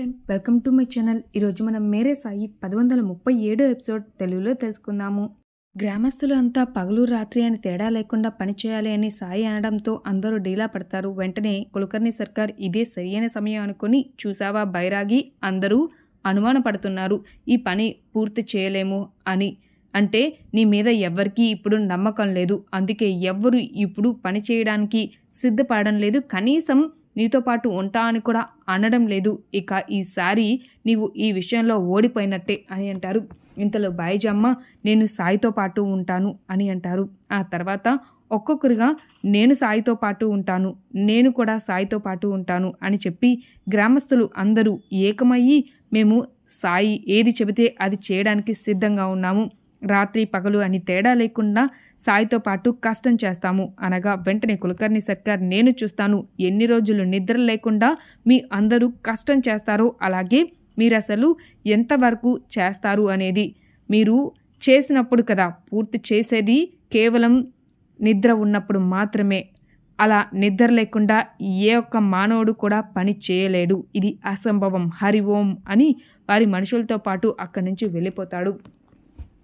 Friend welcome to my channel ఈరోజు మనం మేరే సాయి పది వందల ముప్పై ఏడో ఎపిసోడ్ తెలుగులో తెలుసుకుందాము. గ్రామస్తులు అంతా పగలు రాత్రి అని తేడా లేకుండా పనిచేయాలి అని సాయి అనడంతో అందరూ డీలా పడతారు. వెంటనే కులకర్ణి సర్కార్ ఇదే సరియైన సమయం అనుకుని చూసావా బైరాగి? అందరూ అనుమానపడుతున్నారు ఈ పని పూర్తి చేయలేము అని. అంటే నీ మీద ఎవ్వరికీ ఇప్పుడు నమ్మకం లేదు. అందుకే ఎవ్వరు ఇప్పుడు పని చేయడానికి సిద్ధపడడం లేదు. కనీసం నీతో పాటు ఉంటా అని కూడా అనడం లేదు. ఇక ఈసారి నీవు ఈ విషయంలో ఓడిపోయినట్టే అని అంటారు. ఇంతలో బాయిజమ్మ నేను సాయితో పాటు ఉంటాను అని అంటారు. ఆ తర్వాత ఒక్కొక్కరుగా నేను సాయితో పాటు ఉంటాను నేను కూడా సాయితో పాటు ఉంటాను అని చెప్పి గ్రామస్తులు అందరూ ఏకమయ్యి మేము సాయి ఏది చెబితే అది చేయడానికి సిద్ధంగా ఉన్నాము. రాత్రి పగలు అని తేడా లేకుండా సాయితో పాటు కష్టం చేస్తాము. అనగా వెంటనే కులకర్ణి సర్కార్ నేను చూస్తాను. ఎన్ని రోజులు నిద్ర లేకుండా మీ అందరూ కష్టం చేస్తారో అలాగే మీరు అసలు ఎంతవరకు చేస్తారు అనేది మీరు చేసినప్పుడు కదా పూర్తి చేసేది కేవలం నిద్ర ఉన్నప్పుడు మాత్రమే. అలా నిద్ర లేకుండా ఏ ఒక్క మానవుడు కూడా పని చేయలేడు. ఇది అసంభవం. హరి ఓం అని వారి మనుషులతో పాటు అక్కడి నుంచి వెళ్ళిపోతాడు.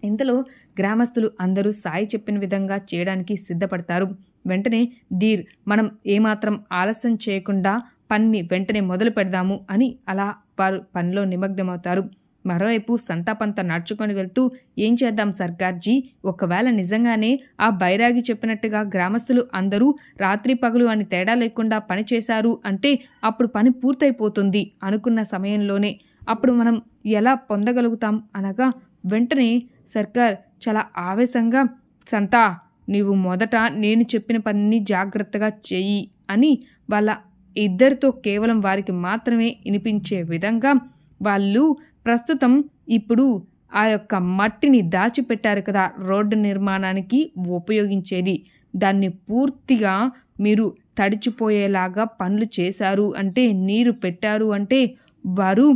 ఇంతలో గ్రామస్తులు అందరూ సాయి చెప్పిన విధంగా చేయడానికి సిద్ధపడతారు. వెంటనే ధీర్ మనం ఏమాత్రం ఆలస్యం చేయకుండా పన్ని వెంటనే మొదలు పెడదాము అని అలా వారు పనిలో నిమగ్నమవుతారు. మరోవైపు సంతాపంత నడుచుకొని వెళ్తూ ఏం చేద్దాం సర్కార్జీ? ఒకవేళ నిజంగానే ఆ బైరాగి చెప్పినట్టుగా గ్రామస్తులు అందరూ రాత్రి పగలు అని తేడా లేకుండా పని చేశారు అంటే అప్పుడు పని పూర్తయిపోతుంది అనుకున్న సమయంలోనే అప్పుడు మనం ఎలా పొందగలుగుతాం? అనగా వెంటనే సర్కార్ చాలా ఆవేశంగా సంతా నీవు మొదట నేను చెప్పిన పనిని జాగ్రత్తగా చెయ్యి అని వాళ్ళ ఇద్దరితో కేవలం వారికి మాత్రమే వినిపించే విధంగా వాళ్ళు ప్రస్తుతం ఇప్పుడు ఆ యొక్క మట్టిని దాచిపెట్టారు కదా రోడ్డు నిర్మాణానికి ఉపయోగించేది. దాన్ని పూర్తిగా మీరు తడిచిపోయేలాగా పనులు చేశారు అంటే నీరు పెట్టారు అంటే వారు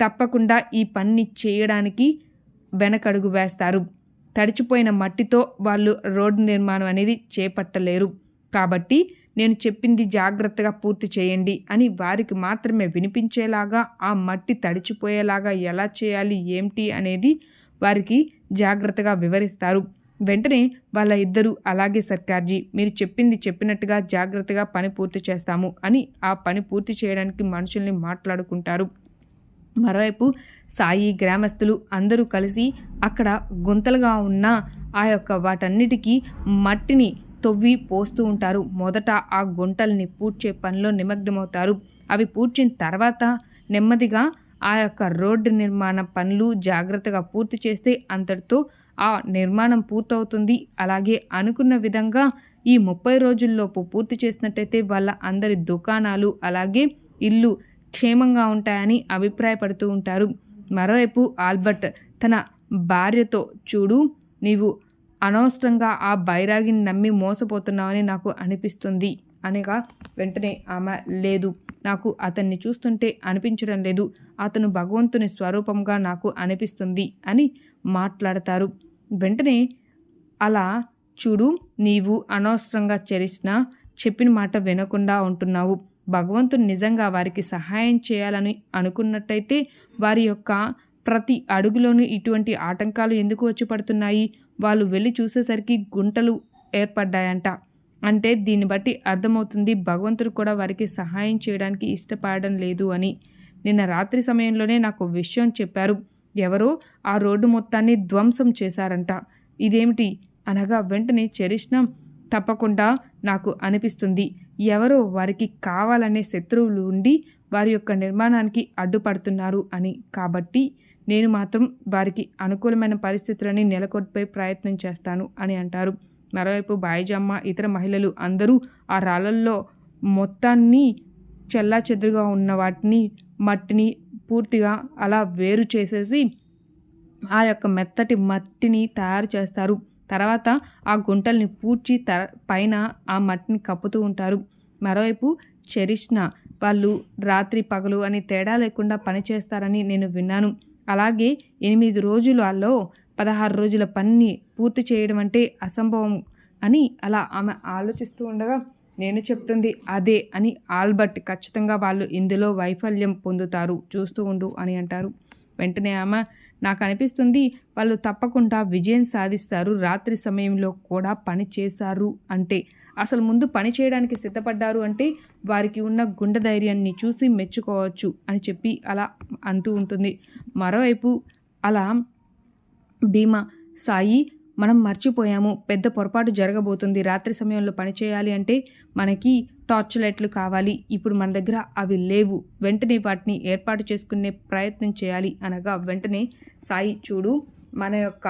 తప్పకుండా ఈ పని చేయడానికి వెనకడుగు వేస్తారు. తడిచిపోయిన మట్టితో వాళ్ళు రోడ్డు నిర్మాణం అనేది చేపట్టలేరు. కాబట్టి నేను చెప్పింది జాగ్రత్తగా పూర్తి చేయండి అని వారికి మాత్రమే వినిపించేలాగా ఆ మట్టి తడిచిపోయేలాగా ఎలా చేయాలి ఏమిటి అనేది వారికి జాగ్రత్తగా వివరిస్తారు. వెంటనే వాళ్ళ ఇద్దరు అలాగే సర్కార్జీ మీరు చెప్పింది చెప్పినట్టుగా జాగ్రత్తగా పని పూర్తి చేస్తాము అని ఆ పని పూర్తి చేయడానికి మనుషుల్ని మాట్లాడుకుంటారు. మరోవైపు సాయి గ్రామస్తులు అందరూ కలిసి అక్కడ గుంతలుగా ఉన్న ఆ యొక్క వాటన్నిటికీ మట్టిని తొవ్వి పోస్తూ ఉంటారు. మొదట ఆ గుంటల్ని పూడ్చే పనిలో నిమగ్నమవుతారు. అవి పూడ్చిన తర్వాత నెమ్మదిగా ఆ యొక్క రోడ్డు నిర్మాణ పనులు జాగ్రత్తగా పూర్తి చేస్తే అంతటితో ఆ నిర్మాణం పూర్తవుతుంది. అలాగే అనుకున్న విధంగా ఈ ముప్పై రోజుల్లోపు పూర్తి చేసినట్టయితే వాళ్ళ అందరి దుకాణాలు అలాగే ఇల్లు క్షేమంగా ఉంటాయని అభిప్రాయపడుతూ ఉంటారు. మరోవైపు ఆల్బర్ట్ తన భార్యతో చూడు నీవు అనవసరంగా ఆ బైరాగిని నమ్మి మోసపోతున్నావని నాకు అనిపిస్తుంది అనగా వెంటనే ఆమె లేదు నాకు అతన్ని చూస్తుంటే అనిపించడం లేదు. అతను భగవంతుని స్వరూపంగా నాకు అనిపిస్తుంది అని మాట్లాడతారు. వెంటనే అలా చూడు నీవు అనవసరంగా చరిసిన చెప్పిన మాట వినకుండా ఉంటున్నావు. భగవంతుడు నిజంగా వారికి సహాయం చేయాలని అనుకున్నట్టయితే వారి యొక్క ప్రతి అడుగులోనూ ఇటువంటి ఆటంకాలు ఎందుకు వచ్చి పడుతున్నాయి వాళ్ళు వెళ్ళి చూసేసరికి గుంటలు ఏర్పడ్డాయంట. అంటే దీన్ని బట్టి అర్థమవుతుంది భగవంతుడు కూడా వారికి సహాయం చేయడానికి ఇష్టపడడం లేదు అని. నిన్న రాత్రి సమయంలోనే నాకు విషయం చెప్పారు. ఎవరో ఆ రోడ్డు మొత్తాన్ని ధ్వంసం చేశారంట. ఇదేమిటి? అనగా వెంటనే చరిష్ణం తప్పకుండా నాకు అనిపిస్తుంది. ఎవరో వారికి కావాలనే శత్రువులు ఉండి వారి యొక్క నిర్మాణానికి అడ్డుపడుతున్నారు అని. కాబట్టి నేను మాత్రం వారికి అనుకూలమైన పరిస్థితులని నెలకొల్పే ప్రయత్నం చేస్తాను అని అంటారు. మరోవైపు బాయిజమ్మ ఇతర మహిళలు అందరూ ఆ రాళ్ళల్లో మొత్తాన్ని చెల్లా చెదురుగా ఉన్న వాటిని మట్టిని పూర్తిగా అలా వేరు చేసేసి ఆ యొక్క మెత్తటి మట్టిని తయారు చేస్తారు. తర్వాత ఆ గుంటల్ని పూడ్చి త పైన ఆ మట్టిని కప్పుతూ ఉంటారు. మరోవైపు చెరిష్ణ వాళ్ళు రాత్రి పగలు అని తేడా లేకుండా పనిచేస్తారని నేను విన్నాను. అలాగే ఎనిమిది రోజులలో పదహారు రోజుల పనిని పూర్తి చేయడం అంటే అసంభవం అని అలా ఆమె ఆలోచిస్తూ ఉండగా నేను చెప్తుంది అదే అని ఆల్బర్ట్ ఖచ్చితంగా వాళ్ళు ఇందులో వైఫల్యం పొందుతారు చూస్తూ ఉండు అని అంటారు. వెంటనే ఆమె నాకు అనిపిస్తుంది వాళ్ళు తప్పకుండా విజయం సాధిస్తారు రాత్రి సమయంలో కూడా పని చేశారు అంటే. అసలు ముందు పని చేయడానికి సిద్ధపడ్డారు అంటే వారికి ఉన్న గుండె ధైర్యాన్ని చూసి మెచ్చుకోవచ్చు అని చెప్పి అలా అంటూ ఉంటుంది. మరోవైపు అలా భీమా సాయి మనం మర్చిపోయాము పెద్ద పొరపాటు జరగబోతుంది రాత్రి సమయంలో పని చేయాలి అంటే మనకి టార్చ్ లైట్లు కావాలి. ఇప్పుడు మన దగ్గర అవి లేవు. వెంటనే వాటిని ఏర్పాటు చేసుకునే ప్రయత్నం చేయాలి అనగా వెంటనే సాయి చూడు మన యొక్క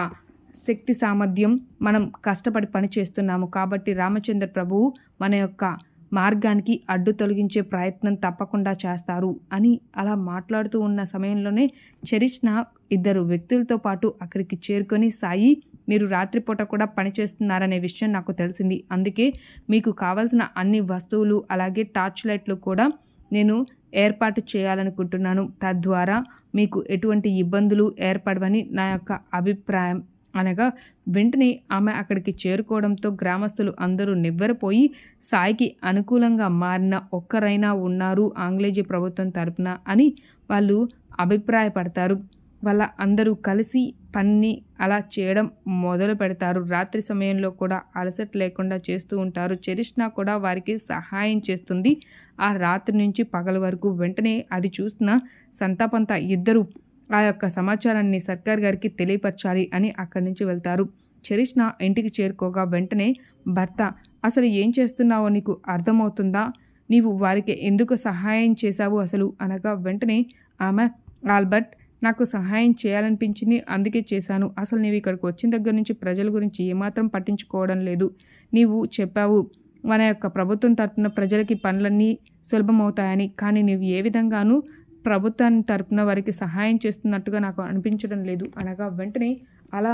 శక్తి సామర్థ్యం మనం కష్టపడి పని చేస్తున్నాము కాబట్టి రామచంద్ర ప్రభువు మన యొక్క మార్గానికి అడ్డు తొలగించే ప్రయత్నం తప్పకుండా చేస్తారు అని అలా మాట్లాడుతూ ఉన్న సమయంలోనే చరిష్ణ ఇద్దరు వ్యక్తులతో పాటు అక్కడికి చేరుకొని సాయి మీరు రాత్రిపూట కూడా పనిచేస్తున్నారనే విషయం నాకు తెలిసింది. అందుకే మీకు కావాల్సిన అన్ని వస్తువులు అలాగే టార్చ్ లైట్లు కూడా నేను ఏర్పాటు చేయాలనుకుంటున్నాను. తద్వారా మీకు ఎటువంటి ఇబ్బందులు ఏర్పడవని నా యొక్క అభిప్రాయం. అనగా వెంటనే ఆమె అక్కడికి చేరుకోవడంతో గ్రామస్తులు అందరూ నివ్వెరపోయి సాయికి అనుకూలంగా మారిన ఒక్కరైనా ఉన్నారు ఆంగ్లేజీ ప్రభుత్వం తరపున అని వాళ్ళు అభిప్రాయపడతారు. వాళ్ళ అందరూ కలిసి పని అలా చేయడం మొదలు పెడతారు. రాత్రి సమయంలో కూడా అలసట లేకుండా చేస్తూ ఉంటారు. చరిష్ణ కూడా వారికి సహాయం చేస్తుంది. ఆ రాత్రి నుంచి పగల వరకు వెంటనే అది చూసిన సంతాపంత ఇద్దరు ఆ యొక్క సమాచారాన్ని సర్కార్ గారికి తెలియపరచాలి అని అక్కడి నుంచి వెళ్తారు. చరిష్ణ ఇంటికి చేరుకోగా వెంటనే భర్త అసలు ఏం చేస్తున్నావో నీకు అర్థమవుతుందా? నీవు వారికి ఎందుకు సహాయం చేశావు అసలు? అనగా వెంటనే ఆమె ఆల్బర్ట్ నాకు సహాయం చేయాలనిపించింది అందుకే చేశాను. అసలు నీవు ఇక్కడికి వచ్చిన దగ్గర నుంచి ప్రజల గురించి ఏమాత్రం పట్టించుకోవడం లేదు. నీవు చెప్పావు మన యొక్క ప్రభుత్వం తరపున ప్రజలకి పనులన్నీ సులభమవుతాయని. కానీ నీవు ఏ విధంగానూ ప్రభుత్వాన్ని తరపున వారికి సహాయం చేస్తున్నట్టుగా నాకు అనిపించడం లేదు. అనగా వెంటనే అలా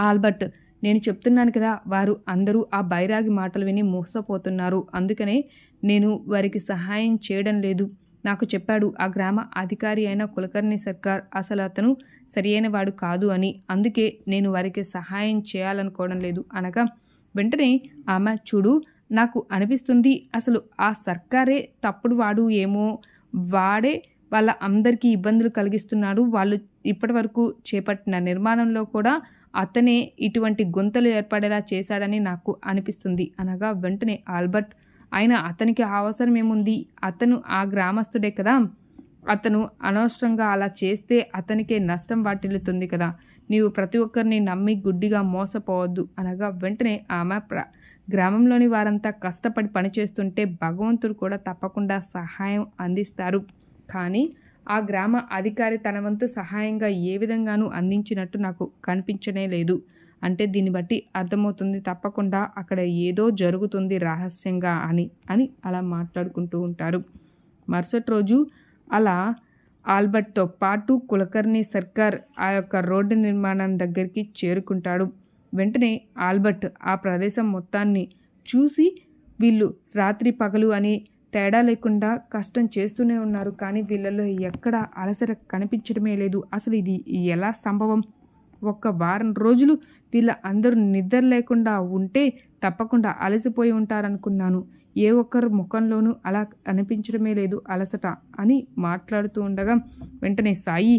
ఆల్బర్ట్ నేను చెప్తున్నాను కదా వారు అందరూ ఆ బైరాగి మాటలు విని మోసపోతున్నారు. అందుకనే నేను వారికి సహాయం చేయడం లేదు. నాకు చెప్పాడు ఆ గ్రామ అధికారి అయిన కులకర్ణి సర్కార్ అసలు అతను సరియైన వాడు కాదు అని. అందుకే నేను వారికి సహాయం చేయాలనుకోవడం లేదు. అనగా వెంటనే ఆమె చూడు నాకు అనిపిస్తుంది అసలు ఆ సర్కారే తప్పుడు వాడు ఏమో. వాడే వాళ్ళ అందరికీ ఇబ్బందులు కలిగిస్తున్నాడు. వాళ్ళు ఇప్పటి వరకు చేపట్టిన నిర్మాణంలో కూడా అతనే ఇటువంటి గుంతలు ఏర్పడేలా చేశాడని నాకు అనిపిస్తుంది. అనగా వెంటనే ఆల్బర్ట్ అయినా అతనికి అవసరం ఏముంది? అతను ఆ గ్రామస్తుడే కదా? అతను అనవసరంగా అలా చేస్తే అతనికే నష్టం వాటిల్లుతుంది కదా? నీవు ప్రతి ఒక్కరిని నమ్మి గుడ్డిగా మోసపోవద్దు అనగా వెంటనే ఆమె ప్ర గ్రామంలోని వారంతా కష్టపడి పనిచేస్తుంటే భగవంతుడు కూడా తప్పకుండా సహాయం అందిస్తారు. కానీ ఆ గ్రామ అధికారి తన వంతు సహాయంగా ఏ విధంగానూ అందించినట్టు నాకు కనిపించనే లేదు. అంటే దీన్ని బట్టి అర్థమవుతుంది తప్పకుండా అక్కడ ఏదో జరుగుతుంది రహస్యంగా అని అని అలా మాట్లాడుకుంటూ ఉంటారు. మరుసటి రోజు అలా ఆల్బర్ట్తో పాటు కులకర్ణి సర్కార్ ఆ యొక్క రోడ్డు నిర్మాణం దగ్గరికి చేరుకుంటాడు. వెంటనే ఆల్బర్ట్ ఆ ప్రదేశం మొత్తాన్ని చూసి వీళ్ళు రాత్రి పగలు అని తేడా లేకుండా కష్టం చేస్తూనే ఉన్నారు. కానీ వీళ్ళలో ఎక్కడ అలసట కనిపించడమే లేదు. అసలు ఇది ఎలా సంభవం? ఒక్క వారం రోజులు వీళ్ళ అందరూ నిద్ర లేకుండా ఉంటే తప్పకుండా అలసిపోయి ఉంటారనుకున్నాను. ఏ ఒక్కరు ముఖంలోనూ అలా అనిపించడమే లేదు అలసట అని మాట్లాడుతూ ఉండగా వెంటనే సాయి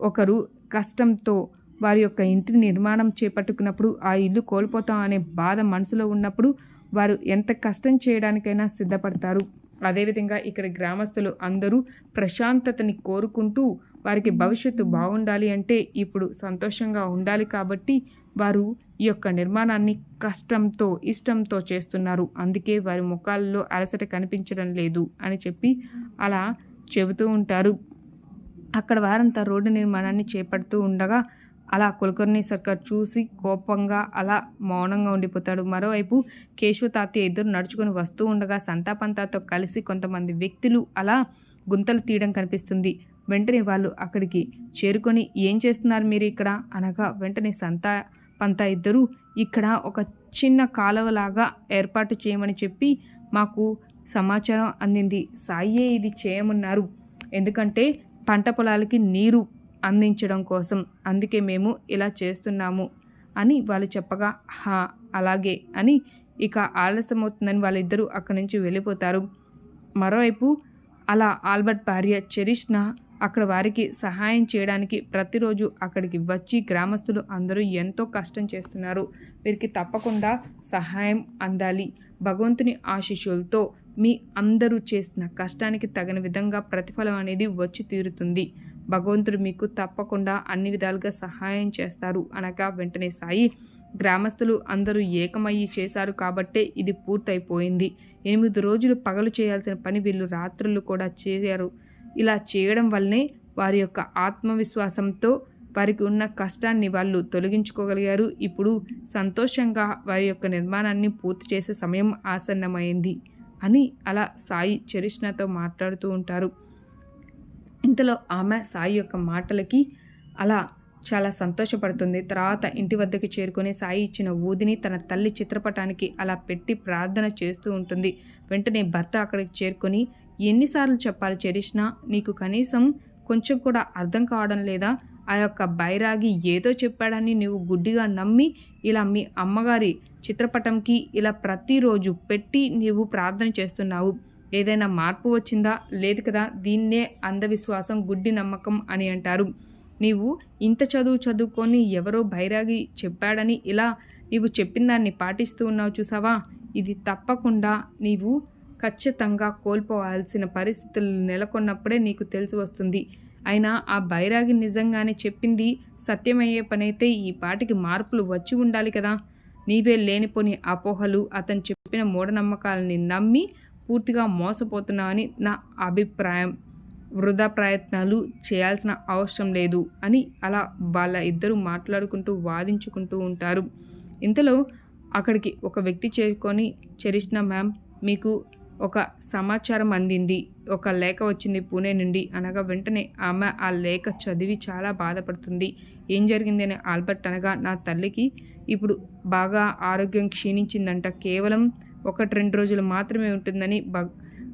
ఒకరు కష్టంతో వారి యొక్క ఇంటిని నిర్మాణం చేపట్టుకున్నప్పుడు ఆ ఇల్లు కోల్పోతాం అనే బాధ మనసులో ఉన్నప్పుడు వారు ఎంత కష్టం చేయడానికైనా సిద్ధపడతారు. అదేవిధంగా ఇక్కడ గ్రామస్తులు అందరూ ప్రశాంతతని కోరుకుంటూ వారికి భవిష్యత్తు బాగుండాలి అంటే ఇప్పుడు సంతోషంగా ఉండాలి కాబట్టి వారు ఈ యొక్క నిర్మాణాన్ని కష్టంతో ఇష్టంతో చేస్తున్నారు. అందుకే వారి ముఖాల్లో అలసట కనిపించడం లేదు అని చెప్పి అలా చెబుతూ ఉంటారు. అక్కడ వారంతా రోడ్డు నిర్మాణాన్ని చేపడుతూ ఉండగా అలా కులకర్ణి సర్కార్ చూసి కోపంగా అలా మౌనంగా ఉండిపోతాడు. మరోవైపు కేశవ తాతయ్య ఇద్దరు నడుచుకొని వస్తూ ఉండగా సంతాపంతాతో కలిసి కొంతమంది వ్యక్తులు అలా గుంతలు తీయడం కనిపిస్తుంది. వెంటనే వాళ్ళు అక్కడికి చేరుకొని ఏం చేస్తున్నారు మీరు ఇక్కడ? అనగా వెంటనే సంతా పంత ఇద్దరు ఇక్కడ ఒక చిన్న కాలువలాగా ఏర్పాటు చేయమని చెప్పి మాకు సమాచారం అందింది. సాయే ఇది చేయమన్నారు. ఎందుకంటే పంట పొలాలకి నీరు అందించడం కోసం. అందుకే మేము ఇలా చేస్తున్నాము అని వాళ్ళు చెప్పగా హా అలాగే అని ఇక ఆలస్యం అవుతుందని వాళ్ళిద్దరూ అక్కడి నుంచి వెళ్ళిపోతారు. మరోవైపు అలా ఆల్బర్ట్ భార్య చెరిష్న అక్కడ వారికి సహాయం చేయడానికి ప్రతిరోజు అక్కడికి వచ్చి గ్రామస్తులు అందరూ ఎంతో కష్టం చేస్తున్నారు. వీరికి తప్పకుండా సహాయం అందాలి. భగవంతుని ఆశీస్సులతో మీ అందరూ చేసిన కష్టానికి తగిన విధంగా ప్రతిఫలం అనేది వచ్చి తీరుతుంది. భగవంతుడు మీకు తప్పకుండా అన్ని విధాలుగా సహాయం చేస్తారు అనగా వెంటనే సాయి గ్రామస్తులు అందరూ ఏకమయ్యి చేశారు కాబట్టే ఇది పూర్తయిపోయింది. ఎనిమిది రోజులు పగలు చేయాల్సిన పని వీళ్ళు రాత్రులు కూడా చేశారు. ఇలా చేయడం వల్లనే వారి యొక్క ఆత్మవిశ్వాసంతో వారికి ఉన్న కష్టాన్ని వాళ్ళు తొలగించుకోగలిగారు. ఇప్పుడు సంతోషంగా వారి యొక్క నిర్మాణాన్ని పూర్తి చేసే సమయం ఆసన్నమైంది అని అలా సాయి చరిష్ణతో మాట్లాడుతూ ఉంటారు. ఇంతలో ఆమె సాయి యొక్క మాటలకి అలా చాలా సంతోషపడుతుంది. తర్వాత ఇంటి వద్దకు చేరుకొని సాయి ఇచ్చిన ఊదిని తన తల్లి చిత్రపటానికి అలా పెట్టి ప్రార్థన చేస్తూ ఉంటుంది. వెంటనే భర్త అక్కడికి చేరుకొని ఎన్నిసార్లు చెప్పాలి చెరిష్నా నీకు కనీసం కొంచెం కూడా అర్థం కావడం లేదా? ఆ యొక్క బైరాగి ఏదో చెప్పాడని నువ్వు గుడ్డిగా నమ్మి ఇలా మీ అమ్మగారి చిత్రపటంకి ఇలా ప్రతిరోజు పెట్టి నీవు ప్రార్థన చేస్తున్నావు. ఏదైనా మార్పు వచ్చిందా? లేదు కదా దీన్నే అంధవిశ్వాసం గుడ్డి నమ్మకం అని అంటారు. నీవు ఇంత చదువు చదువుకొని ఎవరో బైరాగి చెప్పాడని ఇలా నీవు చెప్పిన దాన్ని పాటిస్తూ ఉన్నావు చూసావా? ఇది తప్పకుండా నీవు ఖచ్చితంగా కోల్పోవాల్సిన పరిస్థితులు నెలకొన్నప్పుడే నీకు తెలిసి వస్తుంది. అయినా ఆ బైరాగి నిజంగానే చెప్పింది సత్యమయ్యే పనైతే ఈ పాటికి మార్పులు వచ్చి ఉండాలి కదా. నీవే లేనిపోని అపోహలు అతను చెప్పిన మూఢనమ్మకాలని నమ్మి పూర్తిగా మోసపోతున్నావని నా అభిప్రాయం. వృధా ప్రయత్నాలు చేయాల్సిన అవసరం లేదు అని అలా వాళ్ళ ఇద్దరు మాట్లాడుకుంటూ వాదించుకుంటూ ఉంటారు. ఇంతలో అక్కడికి ఒక వ్యక్తి చేరుకొని చరిష్ణ మ్యామ్ మీకు ఒక సమాచారం అందింది. ఒక లేఖ వచ్చింది పూణే నుండి. అనగా వెంటనే ఆమె ఆ లేఖ చదివి చాలా బాధపడుతుంది. ఏం జరిగింది అని ఆల్బర్ట్ అనగా నా తల్లికి ఇప్పుడు బాగా ఆరోగ్యం క్షీణించిందంట. కేవలం ఒకటి రెండు రోజులు మాత్రమే ఉంటుందని బ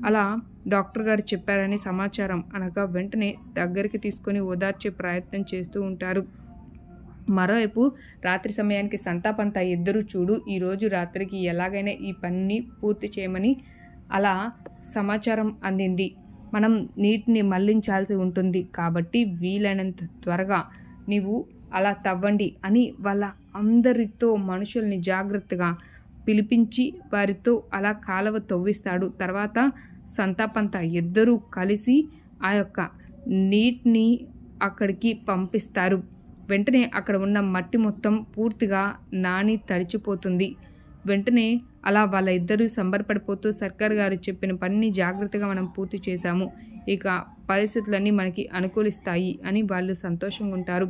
అలా డాక్టర్ గారు చెప్పారని సమాచారం. అనగా వెంటనే దగ్గరికి తీసుకొని ఓదార్చే ప్రయత్నం చేస్తూ ఉంటారు. మరోవైపు రాత్రి సమయానికి సంతాపంతా ఇద్దరు చూడు. ఈరోజు రాత్రికి ఎలాగైనా ఈ పనిని పూర్తి చేయమని అలా సమాచారం అందింది. మనం నీటిని మళ్ళించాల్సి ఉంటుంది. కాబట్టి వీలైనంత త్వరగా నీవు అలా తవ్వండి అని వాళ్ళ అందరితో మనుషుల్ని జాగ్రత్తగా పిలిపించి వారితో అలా కాలవ తవ్విస్తాడు. తర్వాత సంతాపంత ఇద్దరూ కలిసి ఆ యొక్క నీటిని అక్కడికి పంపిస్తారు. వెంటనే అక్కడ ఉన్న మట్టి మొత్తం పూర్తిగా నాని తడిచిపోతుంది. వెంటనే అలా వాళ్ళ ఇద్దరు సంబరపడిపోతూ సర్కార్ గారు చెప్పిన పనిని జాగ్రత్తగా మనం పూర్తి చేశాము. ఇక పరిస్థితులన్నీ మనకి అనుకూలిస్తాయి అని వాళ్ళు సంతోషంగా ఉంటారు.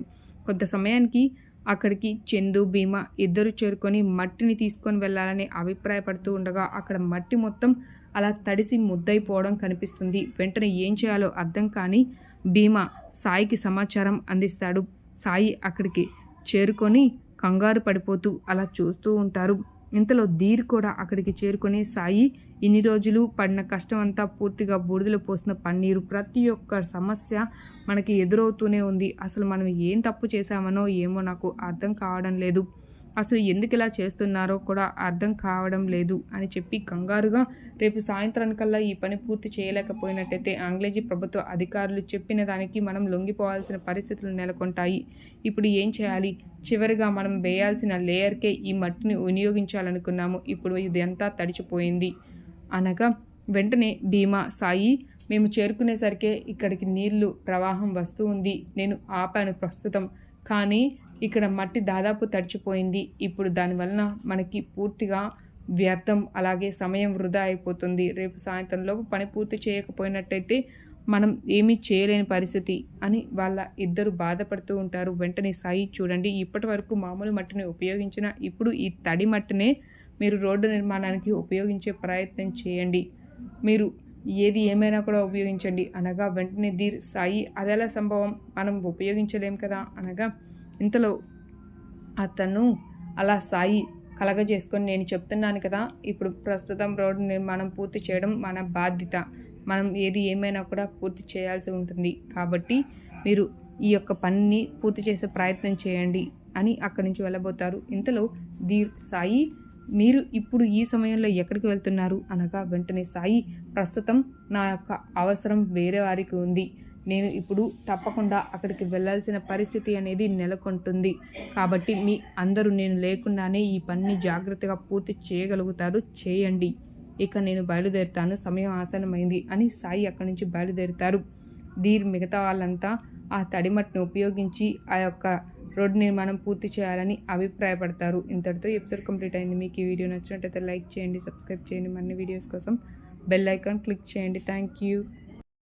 కొంత సమయానికి అక్కడికి చందు భీమ ఇద్దరు చేరుకొని మట్టిని తీసుకొని వెళ్ళాలని అభిప్రాయపడుతూ ఉండగా అక్కడ మట్టి మొత్తం అలా తడిసి ముద్దైపోవడం కనిపిస్తుంది. వెంటనే ఏం చేయాలో అర్థం కాని భీమ సాయికి సమాచారం అందిస్తాడు. సాయి అక్కడికి చేరుకొని కంగారు పడిపోతూ అలా చూస్తూ ఉంటారు. ఇంతలో ధీర్ కూడా అక్కడికి చేరుకొని సాయి ఇన్ని రోజులు పడిన కష్టం అంతా పూర్తిగా బూడిదలో పోసిన పన్నీరు ప్రతి ఒక్క సమస్య మనకి ఎదురవుతూనే ఉంది. అసలు మనం ఏం తప్పు చేశామనో ఏమో నాకు అర్థం కావడం లేదు. అసలు ఎందుకు ఇలా చేస్తున్నారో కూడా అర్థం కావడం లేదు అని చెప్పి కంగారుగా రేపు సాయంత్రానికల్లా ఈ పని పూర్తి చేయలేకపోయినట్టయితే ఆంగ్లేజీ ప్రభుత్వ అధికారులు చెప్పిన దానికి మనం లొంగిపోవాల్సిన పరిస్థితులు నెలకొంటాయి. ఇప్పుడు ఏం చేయాలి? చివరిగా మనం వేయాల్సిన లేయర్కే ఈ మట్టిని వినియోగించాలనుకున్నాము. ఇప్పుడు ఇదంతా తడిచిపోయింది. అనగా వెంటనే భీమా సాయి మేము చేరుకునేసరికే ఇక్కడికి నీళ్ళు ప్రవాహం వస్తూ ఉంది. నేను ఆపాను ప్రస్తుతం. కానీ ఇక్కడ మట్టి దాదాపు తడిచిపోయింది. ఇప్పుడు దానివలన మనకి పూర్తిగా వ్యర్థం అలాగే సమయం వృధా అయిపోతుంది. రేపు సాయంత్రంలోపు పని పూర్తి చేయకపోయినట్టయితే మనం ఏమీ చేయలేని పరిస్థితి అని వాళ్ళ ఇద్దరు బాధపడుతూ ఉంటారు. వెంటనే సాయి చూడండి ఇప్పటి వరకు మామూలు మట్టిని ఉపయోగించిన ఇప్పుడు ఈ తడి మట్టినే మీరు రోడ్డు నిర్మాణానికి ఉపయోగించే ప్రయత్నం చేయండి. మీరు ఏది ఏమైనా కూడా ఉపయోగించండి అనగా వెంటనే దీర్ సాయి అదెలా సంభవం? మనం ఉపయోగించలేం కదా అనగా ఇంతలో అతను అలా సాయి కలగజేసుకొని నేను చెప్తున్నాను కదా ఇప్పుడు ప్రస్తుతం రోడ్డు నిర్మాణం పూర్తి చేయడం మన బాధ్యత. మనం ఏది ఏమైనా కూడా పూర్తి చేయాల్సి ఉంటుంది. కాబట్టి మీరు ఈ యొక్క పనిని పూర్తి చేసే ప్రయత్నం చేయండి అని అక్కడి నుంచి వెళ్ళబోతారు. ఇంతలో ధీర్ సాయి మీరు ఇప్పుడు ఈ సమయంలో ఎక్కడికి వెళ్తున్నారు? అనగా వెంటనే సాయి ప్రస్తుతం నా యొక్క అవసరం వేరే వారికి ఉంది. నేను ఇప్పుడు తప్పకుండా అక్కడికి వెళ్ళాల్సిన పరిస్థితి అనేది నెలకొంటుంది. కాబట్టి మీ అందరూ నేను లేకుండానే ఈ పనిని జాగ్రత్తగా పూర్తి చేయగలుగుతారు. చేయండి. ఇక నేను బయలుదేరుతాను. సమయం ఆసనమైంది అని సాయి అక్కడి నుంచి బయలుదేరుతారు. దీని మిగతా వాళ్ళంతా ఆ తడిమట్టిని ఉపయోగించి ఆ యొక్క రోడ్డు నిర్మాణం పూర్తి చేయాలని అభిప్రాయపడతారు. ఇంతటితో ఎపిసోడ్ కంప్లీట్ అయింది. మీకు ఈ వీడియో నచ్చినట్టయితే లైక్ చేయండి సబ్స్క్రైబ్ చేయండి. మరిన్ని వీడియోస్ కోసం బెల్ ఐకాన్ క్లిక్ చేయండి. Thank you.